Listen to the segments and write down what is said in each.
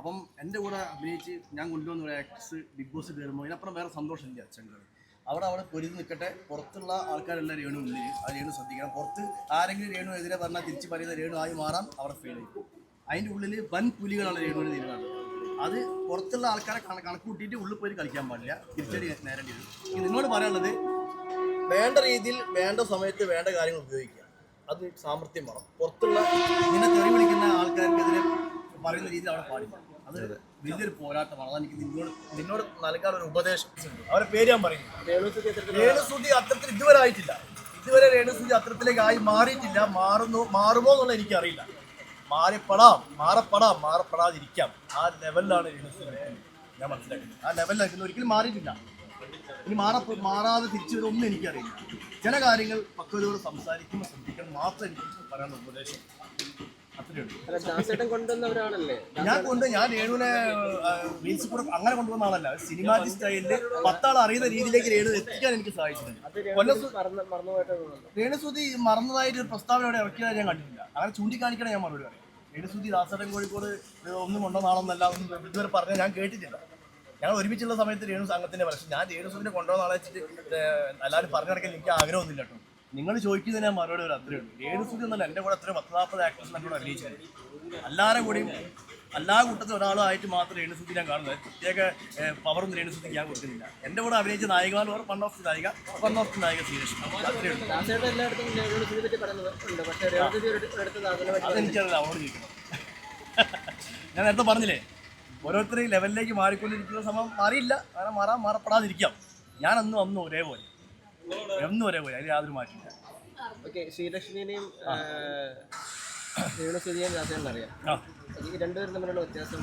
അപ്പം എന്റെ കൂടെ അഭിനയിച്ച് ഞാൻ കൊണ്ടുവന്ന ഒരു ആക്ട്രസ് ബിഗ് ബോസ് കയറുമ്പോൾ ഇതിനപ്പുറം വേറെ സന്തോഷമില്ല അച്ഛന്റെ അവിടെ അവിടെ പൊരുതി നിൽക്കട്ടെ. പുറത്തുള്ള ആൾക്കാരെല്ലാം രേണു ഉള്ളിൽ ആ രേണു ശ്രദ്ധിക്കണം. പുറത്ത് ആരെങ്കിലും രേണു എതിരെ പറഞ്ഞാൽ തിരിച്ച് പറയുന്ന രേണു ആയി മാറാം. അവിടെ ഫീൽ ചെയ്യും അതിന്റെ ഉള്ളിൽ വൻ പുലികളാണ് രേണുവിന് തീരുമാനം അത് പുറത്തുള്ള ആൾക്കാരെ കണ കണക്ക് കൂട്ടിയിട്ട് ഉള്ളിൽ പോയി കളിക്കാൻ പാടില്ല. തിരിച്ചടി നേരേണ്ടി വരും. നിന്നോട് പറയാനുള്ളത് വേണ്ട രീതിയിൽ വേണ്ട സമയത്ത് വേണ്ട കാര്യങ്ങൾ ഉപയോഗിക്കുക. അത് സാമർത്ഥ്യം വേണം. പുറത്തുള്ള നിന്നെ തെറി വിളിക്കുന്ന ആൾക്കാർക്കെതിരെ പറയുന്ന രീതിയിൽ അവിടെ പാടില്ല. അത് വലിയൊരു പോരാട്ടമാണ്. അതാണ് എനിക്ക് നിന്നോട് നിന്നോട് നൽകാൻ ഒരു ഉപദേശം. അവരെ പേര് ഞാൻ പറയും. രേണുസൂതി അത്തരത്തിൽ ഇതുവരെ ആയിട്ടില്ല. ഇതുവരെ രേണുസൂതി അത്തരത്തിലേക്ക് ആയി മാറിയിട്ടില്ല. മാറുന്നു മാറുമോ എന്നുള്ളത് എനിക്കറിയില്ല. മാറിപ്പെടാം. മാറപ്പെടാം. മാറപ്പെടാതിരിക്കാം. ആ ലെവലിലാണ് രേണുസൂതി. ഞാൻ മനസ്സിലാക്കുന്നത്. ആ ലെവലിൽ നിൽക്കുന്നത് ഒരിക്കലും മാറിയിട്ടില്ല. ഇനി മാറ മാറാതെ തിരിച്ചു വരുമൊന്നും എനിക്കറിയില്ല. ചില കാര്യങ്ങൾ പക്വതയോട് സംസാരിക്കുമ്പോൾ ശ്രദ്ധിക്കണം. മാത്രം എനിക്ക് പറയാനുള്ള ഉപദേശം. ഞാൻ കൊണ്ട് ഞാൻ രേണുവിനെ മീൻസ് കൂടെ അങ്ങനെ കൊണ്ടുവന്ന ആളല്ല. സിനിമാറ്റിക് സ്റ്റൈലിൽ പത്താൾ അറിയുന്ന രീതിയിലേക്ക് രേണു എത്തിക്കാൻ എനിക്ക് സാധിച്ചിട്ടുണ്ട്. രേണുസുതി മറന്നതായിട്ട് ഒരു പ്രസ്താവന അവിടെ ഇറക്കിയതായി ഞാൻ കണ്ടിട്ടില്ല. അങ്ങനെ ചൂണ്ടിക്കാണിക്കണേ ഞാൻ മറുപടി പറയാം. രേണുസുതി ദാസടൻ കോഴിക്കോട് ഒന്നും കൊണ്ടുവന്നാണെന്നല്ല ഒന്നും ഇതുവരെ പറഞ്ഞ ഞാൻ കേട്ടിട്ടില്ല. ഞങ്ങൾ ഒരുമിച്ചുള്ള സമയത്ത് രേണു സംഘത്തിന്റെ പക്ഷേ ഞാൻ രേണുസുദിനെ കൊണ്ടുവന്നാളെ വെച്ചിട്ട് എല്ലാവരും പറഞ്ഞു നടക്കാൻ എനിക്ക് ആഗ്രഹമൊന്നുമില്ല കേട്ടോ. നിങ്ങൾ ചോദിക്കുന്നതിന് ഞാൻ മറുപടി ഒരു അത്രയുണ്ട് ഏത് സ്ഥിതി എന്നല്ല എന്റെ കൂടെ അത്രയും പത്ത് നാൽപ്പത് ആക്ടേഴ്സ് എന്നോട് അഭിനയിച്ചത് എല്ലാവരും കൂടിയും എല്ലാ കൂട്ടത്തിൽ ഒരാളായിട്ട് മാത്രം രേണുസുദ്ധി ഞാൻ കാണുന്നത്. പ്രത്യേക പവറൊന്നും രേണുസുദ്ധി ഞാൻ കൊടുക്കുന്നില്ല. എന്റെ കൂടെ അഭിനയിച്ച നായികമാർ വൺ ഓഫ് ദി നായിക വൺ ഓഫ് ദി നായിക പറ്റി അതെനിക്കറിയില്ല അവളോട് ചോദിക്കണം. ഞാൻ നേരത്തെ പറഞ്ഞില്ലേ ഓരോരുത്തരും ലെവലിലേക്ക് മാറിക്കൊണ്ടിരിക്കുന്ന സമയം മാറിയില്ല. അങ്ങനെ മാറാൻ മാറപ്പെടാതിരിക്കാം. ഞാൻ അന്നും അന്നും ഒരേപോലെ. എന്നും പോയി അതിൽ യാതൊരു മാറ്റമില്ല ഓക്കെ ശ്രീലക്ഷ്മിനെയും രേണു സുധിയെയും അറിയാം ഈ രണ്ടുപേരും തമ്മിലുള്ള വ്യത്യാസം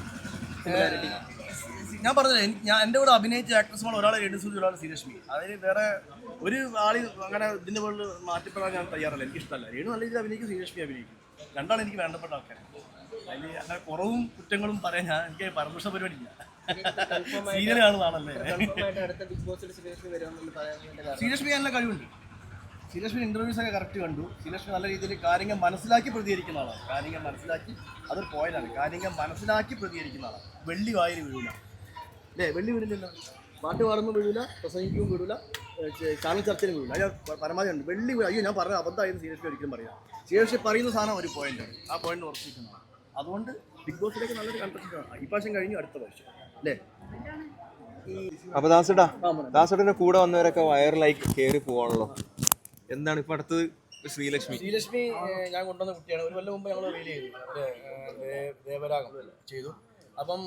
ഞാൻ പറഞ്ഞില്ലേ ഞാൻ എന്റെ കൂടെ അഭിനയിച്ച ആക്ട്രസ്മാർ ഒരാളെ സൂചി ഒരാൾ ശ്രീലക്ഷ്മി. അതായത് വേറെ ഒരു ആളി അങ്ങനെ ഇതിന്റെ മുകളിൽ മാറ്റപ്പെടാൻ ഞാൻ തയ്യാറല്ല എനിക്കിഷ്ടമല്ല രേണു നല്ല രീതിയിൽ അഭിനയിക്കും ശ്രീലക്ഷ്മി അഭിനയിക്കും. രണ്ടാണ് എനിക്ക് വേണ്ടപ്പെട്ട ആൾക്കാർ അതിൽ അങ്ങനെ കുറവും കുറ്റങ്ങളും പറയാൻ ഞാൻ എനിക്ക് പരദൂഷ പരിപാടിയില്ല. സീരിയൽ കാണുന്നതാണല്ലേ? ശ്രീലക്ഷ്മി നല്ല കഴിവുണ്ട്. ശ്രീലക്ഷ്മി ഇന്റർവ്യൂസ് ഒക്കെ കറക്റ്റ് കണ്ടു. ശ്രീലക്ഷ്മി നല്ല രീതിയിൽ കാര്യങ്ങൾ മനസ്സിലാക്കി പ്രതികരിക്കുന്ന ആളാണ്. കാര്യങ്ങൾ മനസ്സിലാക്കി അത് പോയിന്റാണ് കാര്യങ്ങൾ മനസ്സിലാക്കി പ്രതികരിക്കുന്ന ആളാണ്. വെള്ളി വായിൽ വീഴില്ല അല്ലേ? വെള്ളി വീഴില്ലല്ലോ പാട്ട് പാടുമ്പോൾ വീഴില്ല പ്രസംഗിക്കും വീഴൂല ചാനൽ ചർച്ചയിലും വീഴൂല. അതിന് പരമാവധി ഉണ്ട്. വെള്ളി അയ്യോ ഞാൻ പറഞ്ഞ അബദ്ധമായിരുന്നു ശ്രീലക്ഷ്മി ഒരിക്കലും പറയാം ശ്രീലക്ഷ്മി പറയുന്ന സാധനം ഒരു പോയിന്റാണ് ആ പോയിന്റ് ഉറപ്പിക്കുന്നതാണ് അതുകൊണ്ട് ബിഗ് ബോസിലേക്ക് നല്ലൊരു കണ്ടക്ഷൻ ഈ പ്രാവശ്യം കഴിഞ്ഞു അടുത്ത പ്രാവശ്യം. അല്ലേ? അപ്പൊ ദാസേട്ടാ ദാസേട്ടന്റെ കൂടെ വന്നവരൊക്കെ വയറിലായി കേറി പോവാണല്ലോ. എന്താണ് ഇപ്പൊ അടുത്തത് ശ്രീലക്ഷ്മി? ശ്രീലക്ഷ്മി ഞാൻ കൊണ്ടുവന്ന കുട്ടിയാണ്. ഒരു കൊല്ലം മുമ്പ് ഞങ്ങൾ റീൽ ചെയ്തു. ദേവരാഗം ചെയ്തു. അപ്പം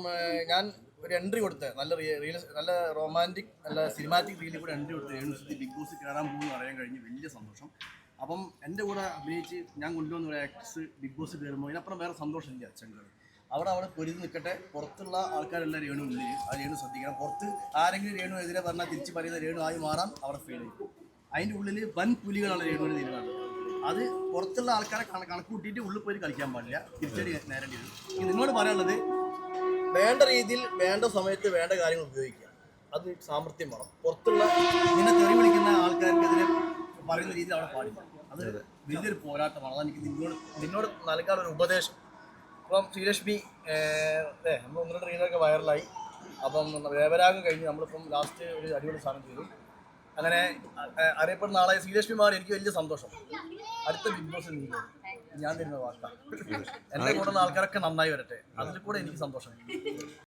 ഞാൻ ഒരു എൻട്രി കൊടുത്ത്. നല്ല റിയൽ നല്ല റൊമാന്റിക് നല്ല സിനിമാറ്റിക് റീലിൽ കൂടെ എൻട്രി കൊടുത്ത്. രേണുസുദ്ധി ബിഗ് ബോസ് കയറാൻ പോകുന്നു അറിയാൻ കഴിഞ്ഞ് വലിയ സന്തോഷം. അപ്പം എന്റെ കൂടെ അഭിനയിച്ച് ഞാൻ കൊണ്ടുവന്ന ഒരു ആക്ട്രസ് ബിഗ് ബോസ് കയറുമ്പോൾ അതിനപ്പുറം വേറെ സന്തോഷം ഇല്ല ചെങ്കൽ അവിടെ അവിടെ പൊരുതി നിൽക്കട്ടെ. പുറത്തുള്ള ആൾക്കാരെല്ലാം രേണു ഉള്ളിൽ ആ രേണു ശ്രദ്ധിക്കണം. പുറത്ത് ആരെങ്കിലും രേണു എതിരെ പറഞ്ഞാൽ തിരിച്ച് പറയുന്ന രേണു ആയി മാറാം അവിടെ ഫീൽ ചെയ്യും അതിന്റെ ഉള്ളിൽ വൻ പുലികളാണ് രേണുവിന് തീരുമാനം അത് പുറത്തുള്ള ആൾക്കാരെ കണ കണക്ക് കൂട്ടിയിട്ട് ഉള്ളിൽ പോയി കളിക്കാൻ പാടില്ല. തിരിച്ചടി നേരേണ്ടി വരും. ഇനി നിങ്ങളോട് പറയാനുള്ളത് വേണ്ട രീതിയിൽ വേണ്ട സമയത്ത് വേണ്ട കാര്യങ്ങൾ ഉപയോഗിക്കുക. അത് സാമർത്ഥ്യം വേണം. പുറത്തുള്ള നിന്നെ തെറി വിളിക്കുന്ന ആൾക്കാർക്കെതിരെ പറയുന്ന രീതിയിൽ അവിടെ പാടില്ല. അത് വലിയൊരു പോരാട്ടമാണ്. അതെനിക്ക് നിന്നോട് നിന്നോട് നൽകാൻ ഒരു ഉപദേശം. അപ്പം ശ്രീലക്ഷ്മി അല്ലേ? നമ്മൾ ഒന്ന് രണ്ട് റീലൊക്കെ വൈറലായി. അപ്പം ദേവരാഗം കഴിഞ്ഞ് നമ്മളിപ്പം ലാസ്റ്റ് ഒരു അടിപൊളി സാധനം ചെയ്തു. അങ്ങനെ അറിയപ്പെടുന്ന ആളായ ശ്രീലക്ഷ്മി മാറി എനിക്ക് വലിയ സന്തോഷം. അടുത്ത ബിഗ് ബോസ് നീ ഞാൻ തരുന്ന വാർത്ത എന്റെ കൂടെ ആൾക്കാരൊക്കെ നന്നായി വരട്ടെ. അതിൽ കൂടെ എനിക്ക് സന്തോഷം.